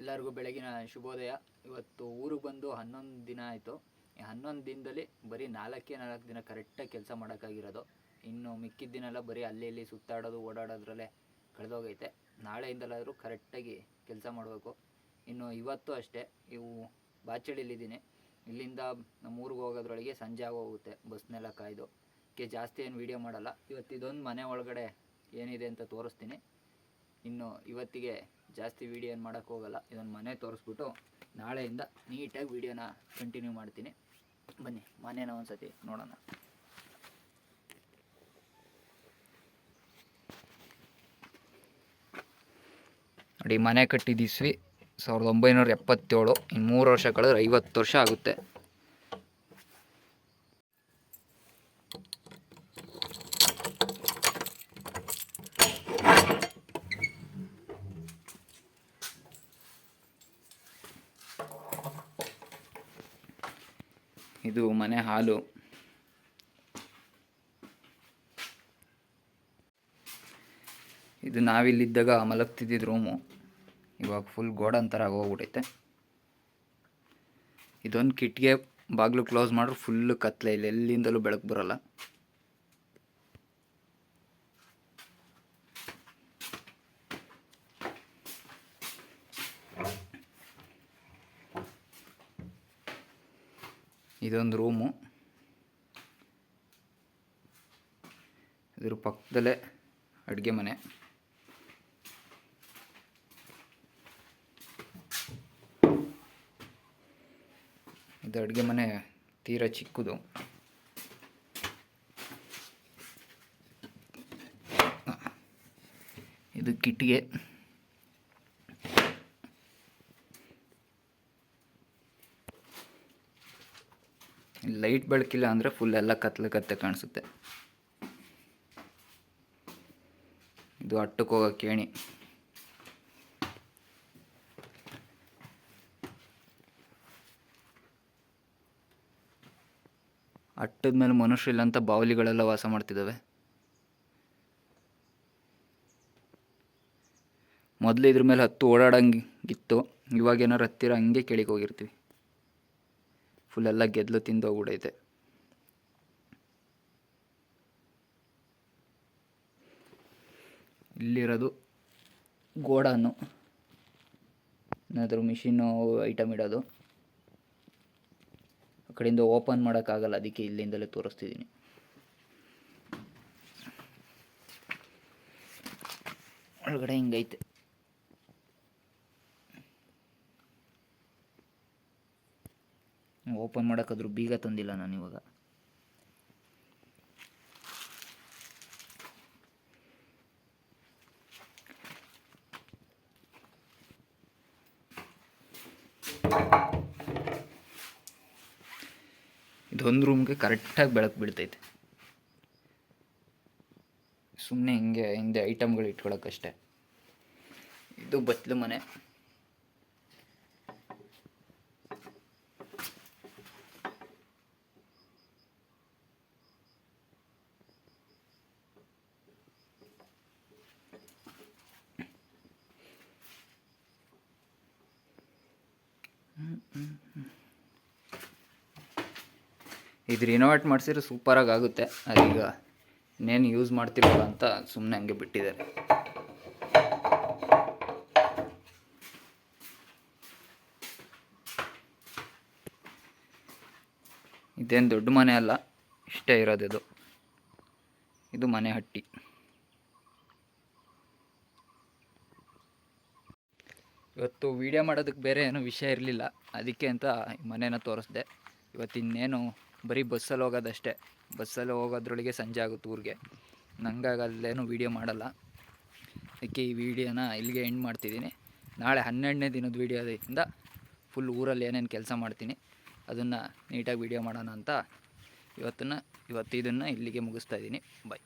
ಎಲ್ಲರಿಗೂ ಬೆಳಗಿನ ಶುಭೋದಯ. ಇವತ್ತು ಊರಿಗೆ ಬಂದು ಹನ್ನೊಂದು ದಿನ ಆಯಿತು. ಈ ಹನ್ನೊಂದು ದಿನದಲ್ಲಿ ಬರೀ ನಾಲ್ಕೇ ನಾಲ್ಕು ದಿನ ಕರೆಕ್ಟಾಗಿ ಕೆಲಸ ಮಾಡೋಕ್ಕಾಗಿರೋದು. ಇನ್ನು ಮಿಕ್ಕಿದ ದಿನ ಎಲ್ಲ ಬರೀ ಅಲ್ಲಿ ಇಲ್ಲಿ ಸುತ್ತಾಡೋದು, ಓಡಾಡೋದ್ರಲ್ಲೇ ಕಳೆದೋಗೈತೆ. ನಾಳೆಯಿಂದಲಾದರೂ ಕರೆಕ್ಟಾಗಿ ಕೆಲಸ ಮಾಡಬೇಕು. ಇನ್ನು ಇವತ್ತು ಅಷ್ಟೇ, ಇವು ಬಾಚಳಿಲಿದ್ದೀನಿ ಇಲ್ಲಿಂದ ನಮ್ಮ ಊರಿಗೆ ಹೋಗೋದ್ರೊಳಗೆ ಸಂಜೆ ಆಗೋಗುತ್ತೆ ಬಸ್ನೆಲ್ಲ ಕಾಯ್ದು. ಕೆ ಜಾಸ್ತಿ ಏನು ವೀಡಿಯೋ ಮಾಡಲ್ಲ. ಇವತ್ತು ಇದೊಂದು ಮನೆ ಒಳಗಡೆ ಏನಿದೆ ಅಂತ ತೋರಿಸ್ತೀನಿ. ಇನ್ನು ಇವತ್ತಿಗೆ ಜಾಸ್ತಿ ವೀಡಿಯೋ ಏನು ಮಾಡೋಕ್ಕೆ ಹೋಗಲ್ಲ. ಇದೊಂದು ಮನೆ ತೋರಿಸ್ಬಿಟ್ಟು ನಾಳೆಯಿಂದ ನೀಟಾಗಿ ವೀಡಿಯೋನ ಕಂಟಿನ್ಯೂ ಮಾಡ್ತೀನಿ. ಬನ್ನಿ, ಮನೇನ ಒಂದು ಸತಿ ನೋಡೋಣ. ನೋಡಿ, ಮನೆ ಕಟ್ಟಿದ್ದೀಸ್ವಿ ಸಾವಿರದ ಒಂಬೈನೂರ ಎಪ್ಪತ್ತೇಳು, ಇನ್ನು ಮೂರು ವರ್ಷ ಕಳೆದ್ರೆ ಐವತ್ತು ವರ್ಷ ಆಗುತ್ತೆ. ಇದು ಮನೆ ಹಾಲು. ಇದು ನಾವಿಲ್ಲಿದ್ದಾಗ ಮಲಗ್ತಿದ್ದಿದ್ದು ರೂಮು ಇವಾಗ ಫುಲ್ ಗೋಡನ್ ಥರ ಆಗೋಗ್ಬಿಟ್ಟೈತೆ ಇದೊಂದು ಕಿಟ್ಗೆ ಬಾಗಿಲು ಕ್ಲೋಸ್ ಮಾಡಿದ್ರೆ ಫುಲ್ಲು ಕತ್ಲೆ. ಇಲ್ಲಿ ಎಲ್ಲಿಂದಲೂ ಬೆಳಕು ಬರಲ್ಲ. ಇದೊಂದು ರೂಮು. ಇದ್ರ ಪಕ್ಕದಲ್ಲೇ ಅಡುಗೆ ಮನೆ. ಇದು ಅಡುಗೆ ಮನೆ ತೀರಾ ಚಿಕ್ಕದು. ಇದು ಕಿಟ್ಟಿಗೆ ಲೈಟ್ ಬೆಳಕಿಲ್ಲ ಅಂದರೆ ಫುಲ್ ಎಲ್ಲ ಕತ್ಲೆ ಕತ್ತೆ ಕಾಣಿಸುತ್ತೆ. ಇದು ಅಟ್ಟಕ್ಕೆ ಹೋಗೋ ಕೇಣಿ ಅಟ್ಟದ ಮೇಲೆ ಮನುಷ್ಯರಿಲ್ಲ ಅಂತ ಬಾವಲಿಗಳೆಲ್ಲ ವಾಸ ಮಾಡ್ತಿದ್ದಾವೆ. ಮೊದಲು ಇದ್ರ ಮೇಲೆ ಹತ್ತು ಓಡಾಡಂಗಿತ್ತು, ಇವಾಗ ಏನಾರು ಹತ್ತಿರ ಹಂಗೆ ಕೆಳಗೆ ಹೋಗಿರ್ತೀವಿ. ಫುಲ್ ಎಲ್ಲ ಗೆದ್ಲು ತಿಂದೋಗ್ಬಿಡೈತೆ. ಇಲ್ಲಿರೋದು ಗೋಡಾನು. ಏನಾದರೂ ಮಿಷಿನ್ನು ಐಟಮ್ ಇಡೋದು. ಆ ಕಡೆಯಿಂದ ಓಪನ್ ಮಾಡೋಕ್ಕಾಗಲ್ಲ, ಅದಕ್ಕೆ ಇಲ್ಲಿಂದಲೇ ತೋರಿಸ್ತಿದ್ದೀನಿ. ಒಳಗಡೆ ಹಿಂಗೈತೆ. ಓಪನ್ ಮಾಡೋಕ್ಕಾದ್ರೂ ಬೀಗ ತಂದಿಲ್ಲ ನಾನು ಇವಾಗ. ಇದೊಂದು ರೂಮ್ಗೆ ಕರೆಕ್ಟಾಗಿ ಬೆಳಕು ಬಿಡ್ತೈತೆ. ಸುಮ್ಮನೆ ಹಿಂಗೆ ಹಿಂದೆ ಐಟಮ್ಗಳು ಇಟ್ಕೊಳಕ್ಕಷ್ಟೇ. ಇದು ಬತ್ಲು ಮನೆ. ಇದು ರಿನೋವೇಟ್ ಮಾಡಿಸಿದ್ರೆ ಸೂಪರಾಗಿ ಆಗುತ್ತೆ ಅದೀಗ ಇನ್ನೇನು ಯೂಸ್ ಮಾಡ್ತಿರಲ್ಲ ಅಂತ ಸುಮ್ಮನೆ ಹಂಗೆ ಬಿಟ್ಟಿದ್ದಾರೆ. ಇದೇನು ದೊಡ್ಡ ಮನೆ ಅಲ್ಲ, ಇಷ್ಟೇ ಇರೋದಿದು ಇದು. ಮನೆ ಹಟ್ಟಿ. ಇವತ್ತು ವೀಡಿಯೋ ಮಾಡೋದಕ್ಕೆ ಬೇರೆ ಏನೂ ವಿಷಯ ಇರಲಿಲ್ಲ. ಅದಕ್ಕೆ ಅಂತ ಮನೇನ ತೋರಿಸ್ದೆ. ಇವತ್ತು ಇನ್ನೇನು ಬರೀ ಬಸ್ಸಲ್ಲಿ ಹೋಗೋದಷ್ಟೇ. ಬಸ್ಸಲ್ಲಿ ಹೋಗೋದ್ರೊಳಗೆ ಸಂಜೆ ಆಗುತ್ತೆ ಊರಿಗೆ. ನಂಗಾಗಲ್ಲೇನು ವೀಡಿಯೋ ಮಾಡಲ್ಲ. ಅದಕ್ಕೆ ಈ ವಿಡಿಯೋನ ಇಲ್ಲಿಗೆ ಎಂಡ್ ಮಾಡ್ತಿದ್ದೀನಿ. ನಾಳೆ ಹನ್ನೆರಡನೇ ದಿನದ ವೀಡಿಯೋದಿಂದ ಫುಲ್ ಊರಲ್ಲಿ ಏನೇನು ಕೆಲಸ ಮಾಡ್ತೀನಿ, ಅದನ್ನು ನೀಟಾಗಿ ವೀಡಿಯೋ ಮಾಡೋಣ ಅಂತ ಇವತ್ತನ್ನು, ಇವತ್ತು ಇದನ್ನು ಇಲ್ಲಿಗೆ ಮುಗಿಸ್ತಾ ಇದ್ದೀನಿ. ಬಾಯ್